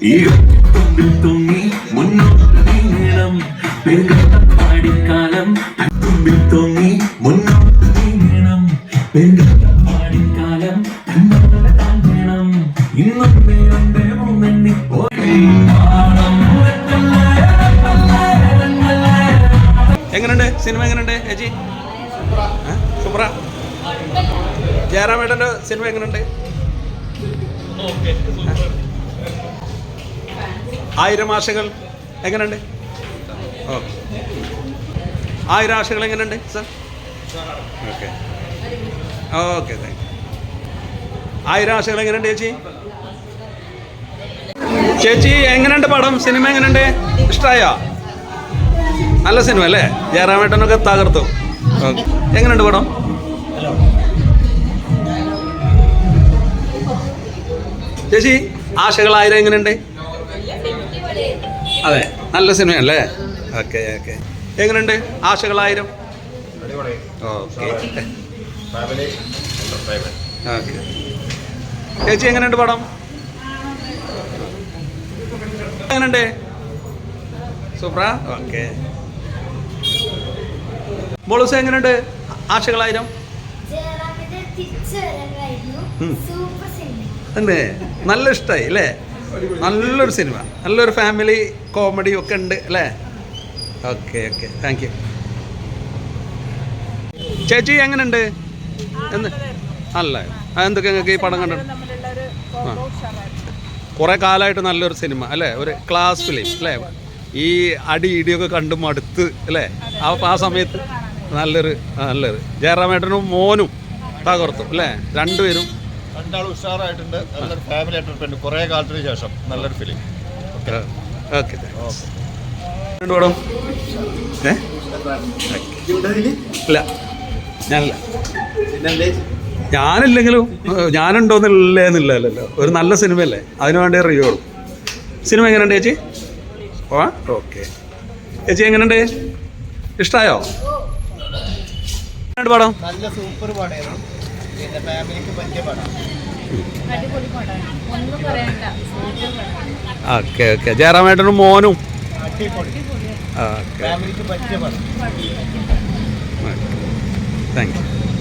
ഈ തുമ്പിൽ തൂങ്ങി മുന്നോട്ട് നീങ്ങണം തുമ്പിൽ തൂങ്ങി മുന്നോട്ട് നീങ്ങണം താങ്ങണം മുന്നെണ്ണി പോയി എങ്ങനെയുണ്ട് സിനിമ എങ്ങനെയുണ്ട് ചേച്ചി സൂപ്പറ ജയറാമേട്ടന്റെ സിനിമ എങ്ങനെയുണ്ട് ആയിരം ആശകൾ എങ്ങനെയുണ്ട്? ആയിരം ആശകൾ എങ്ങനെയുണ്ട് sir? Okay. Okay thank you. ആയിരം ആശകൾ എങ്ങനെയുണ്ട് ചേച്ചി? ചേച്ചി എങ്ങനെയുണ്ട് പടം? സിനിമ എങ്ങനെയുണ്ട്? ഇഷ്ടമായോ നല്ല സിനിമ അല്ലേ? ജയറാമേട്ടനൊക്കെ തകർത്തു. എങ്ങനെയുണ്ട് പടം? ചേച്ചി ആശകൾ ആശകളായിരം എങ്ങനെയുണ്ട്? അതെ. നല്ല സിനിമയല്ലേ ഓക്കെ ഓക്കെ. എങ്ങനെയുണ്ട് ആശകളായിരം? ഓക്കെ. ഓക്കെ. ചേച്ചി എങ്ങനെയുണ്ട് പടം? എങ്ങനെയുണ്ട് സൂപ്പറാ ഓക്കെ. ബോളൂസ് എങ്ങനെയുണ്ട് ആശകളായിരം? അല്ലേ നല്ല ഇഷ്ടമായി അല്ലേ? നല്ലൊരു സിനിമ. നല്ലൊരു ഫാമിലി കോമഡി ഒക്കെ ഉണ്ട് അല്ലേ? ഓക്കെ ഓക്കെ താങ്ക് യു ചേച്ചി എങ്ങനെയുണ്ട് എന്ന് അല്ല. എന്തൊക്കെ നിങ്ങൾക്ക് ഈ പടം കണ്ടു ആ. കുറേ കാലമായിട്ട് നല്ലൊരു സിനിമ അല്ലേ? ഒരു ക്ലാസ് ഫിലിം അല്ലേ? ഈ അടി ഇടിയൊക്കെ കണ്ട് മടുത്ത് അല്ലേ? ആ ആ സമയത്ത് നല്ലൊരു നല്ലൊരു. ജയറാമേട്ടനും മോനും തകർത്തു അല്ലേ? രണ്ടുപേരും രണ്ടാളും ഉഷാറായിട്ടുണ്ട്. നല്ലൊരു ഫാമിലി എന്റർടൈൻമെന്റ് കുറേ കാലത്തിന് ശേഷം നല്ലൊരു ഫിലിം ഓക്കെ രണ്ട് പടം. ഏ? ഇല്ല. ഞാനില്ല. ഞാനില്ലെങ്കിലും ഞാനുണ്ടോന്നില്ലേന്നില്ലല്ലോ ഒരു നല്ല സിനിമയല്ലേ. അതിനു വേണ്ടി റിവ്യൂ ഉള്ളൂ സിനിമ എങ്ങനെയുണ്ട് ചേച്ചി? ഓ ഓക്കെ ചേച്ചി എങ്ങനെയുണ്ട്? ഇഷ്ടമായോ പാടം പടം. നല്ല സൂപ്പർ പടമായിരുന്നു. പിന്നെ ഫാമിലിക്ക് പറ്റിയ പടം. Okay okay. ജയറാമേട്ടനും മോനും. ഓക്കെ. ഫാമിലിക്ക് പറ്റിയ പടം. Thank you